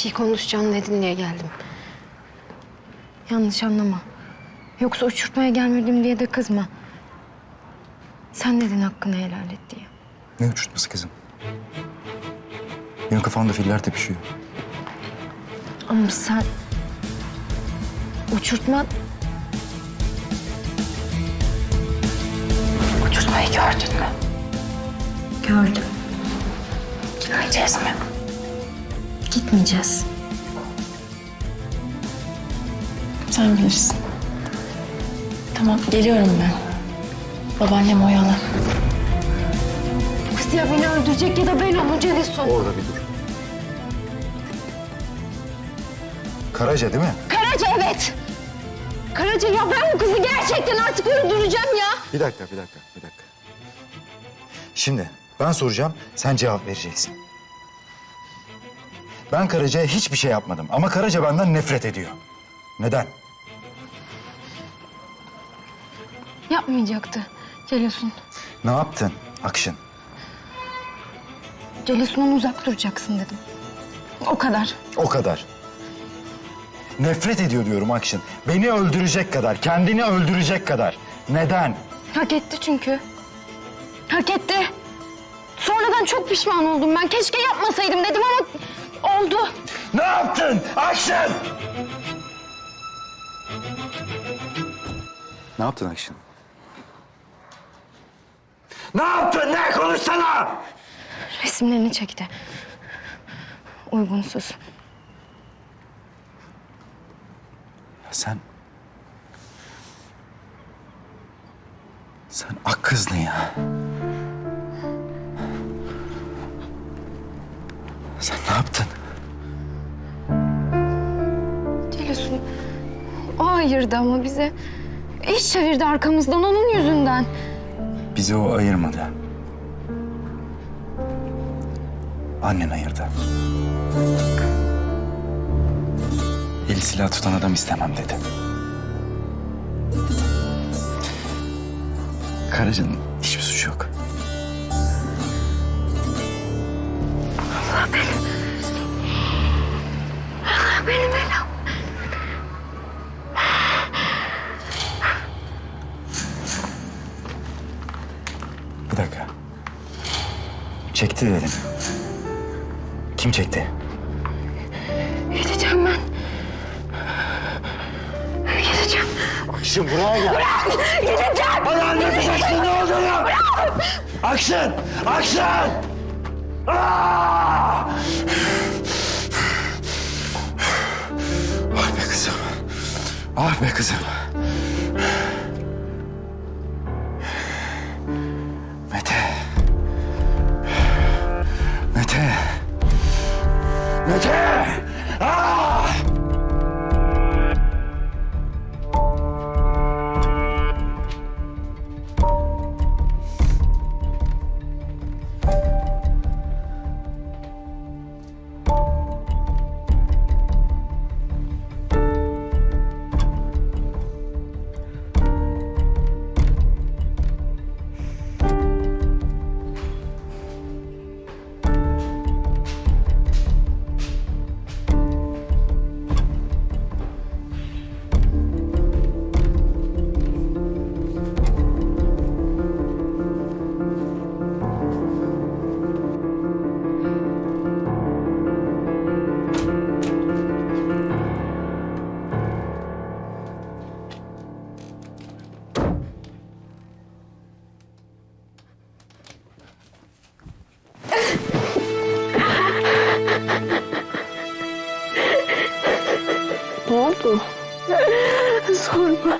şey konuşacağım dedin diye geldim. Yanlış anlama. Yoksa uçurtmaya gelmedim diye de kızma. Sen dedin hakkını helal et diye. Ne uçurtması kızım? Benim kafamda filler tepişiyor. Ama sen... Uçurtma... Uçurtmayı gördün mü? Gördüm. Gitmeyeceğiz mi? Gitmeyeceğiz. Sen bilirsin. Tamam geliyorum ben. Babaannem oyalı. Kız ya beni öldürecek ya da ben onu Celisun. Orada bir dur. Karaca değil mi? Karaca evet. Karaca ya ben bu kızı gerçekten artık öldüreceğim ya. Bir dakika, bir dakika, bir dakika. Şimdi ben soracağım, sen cevap vereceksin. Ben Karaca'ya hiçbir şey yapmadım ama Karaca benden nefret ediyor. Neden? Yapmayacaktı Celisun. Ne yaptın Akşın? Celisun'dan uzak duracaksın dedim. O kadar. O kadar. Nefret ediyor diyorum Akşın. Beni öldürecek kadar, kendini öldürecek kadar. Neden? Hak etti çünkü. Hak etti. Sonradan çok pişman oldum ben. Keşke yapmasaydım dedim ama oldu. Ne yaptın Akşın? Ne yaptın Akşın? Ne yaptın? Ne konuşsana? Resimlerini çekti. Uygunsuz. Sen... Sen ak kızdın ya. Sen ne yaptın? Celisun o ayırdı ama bize. İş çevirdi arkamızdan onun yüzünden. Bizi o ayırmadı. Annen ayırdı. Eli silah tutan adam istemem dedi. Karaca'nın hiçbir suçu yok. Çekti dedim. Kim çekti? Gideceğim ben. Gideceğim. Akşın buraya gel. Gideceğim. Hadi anlatacaksın ne olduğunu. Akşın! Akşın! Aa! Ah be kızım. Ah be kızım. 那天。Ne oldu? Sorma.